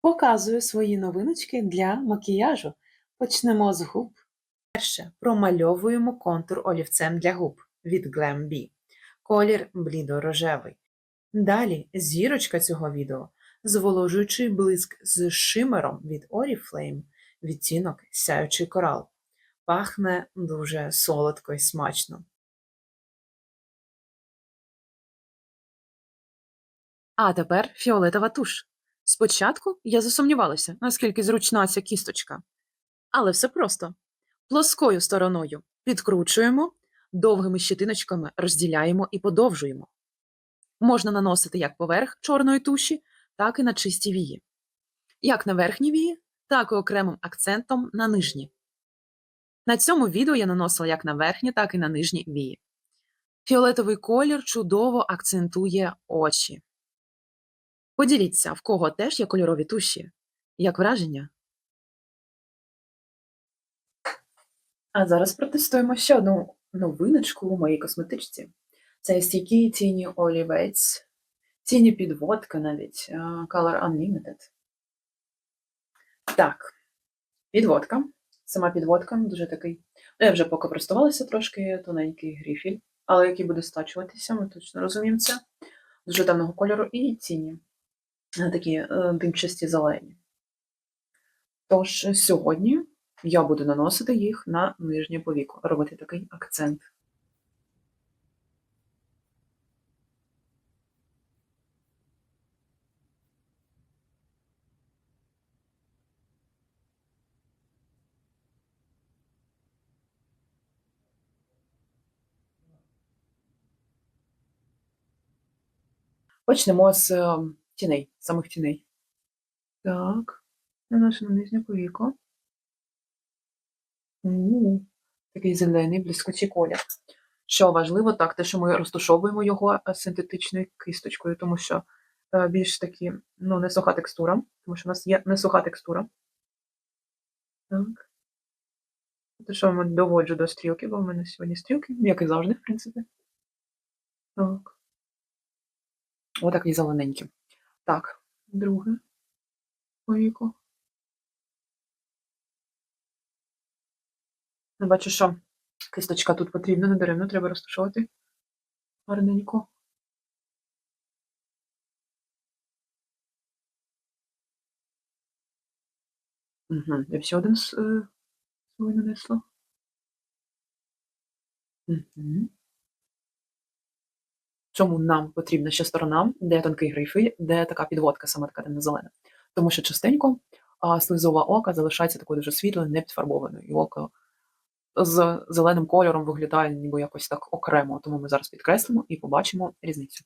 Показую свої новиночки для макіяжу. Почнемо з губ. Перше промальовуємо контур олівцем для губ від Glam B. Колір блідо-рожевий. Далі зірочка цього відео зволожуючий блиск з шимером від Oriflame, відтінок сяючий корал. Пахне дуже солодко і смачно. А тепер фіолетова туш. Спочатку я засумнівалася, наскільки зручна ця кісточка. Але все просто. Плоскою стороною підкручуємо, довгими щитиночками розділяємо і подовжуємо. Можна наносити як поверх чорної туші, так і на чисті вії. Як на верхні вії, так і окремим акцентом на нижні. На цьому відео я наносила як на верхні, так і на нижні вії. Фіолетовий колір чудово акцентує очі. Поділіться, в кого теж є кольорові туші. Як враження? А зараз протестуємо ще одну новиночку у моїй косметичці. Це стійкі тіні олівець, тіні підводка навіть, Color Unlimited. Так, підводка. Сама підводка дуже такий. Ну, я вже поки користувалася трошки тоненький грифіль, але який буде стачуватися, ми точно розуміємо це. Дуже темного кольору і тіні. Е, Такі е, димчасті зелені. Тож сьогодні я буду наносити їх на нижнє повіко, робити такий акцент. Почнемо з е, тіней, самих тіней. Так, наносимо нижнє повіко. У, Такий зелений блискучий колір. Що важливо, так, те, що ми розташовуємо його е, синтетичною кисточкою, тому що е, більш такі, ну, не суха текстура, тому що в нас є не суха текстура. Так. Те, що ми доводжу до стрілки, бо в мене сьогодні стрілки, як і завжди, в принципі. Так. Отакий зелененький. Так, друге повіко. Я бачу, що кисточка тут потрібна, не даремно, треба розташовувати гарненько. Угу. Я всі один е, свій нанесла. Угу. Чому нам потрібна ще сторона, де тонкий грифель, де така підводка, саме така темно-зелена? Тому що частенько а, слизова ока залишається такою дуже світлою, не підфарбованою. І око з зеленим кольором виглядає ніби якось так окремо. Тому ми зараз підкреслимо і побачимо різницю.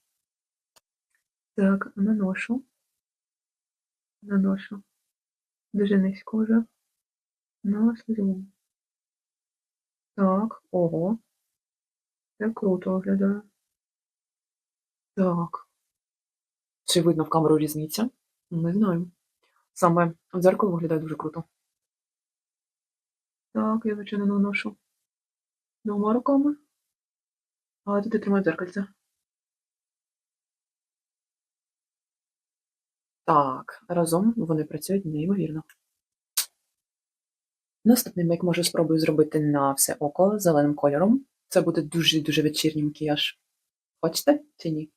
Так, наношу. Наношу. Дуже низько вже. На. Так, ого. Це круто виглядає. Так. Чи видно в камеру різниця? Не знаю. Саме в дзеркало виглядає дуже круто. Так, я звичайно наношу двома руками. Але тут я тримаю дзеркальце. Так, разом вони працюють неймовірно. Наступний мейк можу спробую зробити на все око зеленим кольором. Це буде дуже-дуже вечірній макіяж. Хочете чи ні?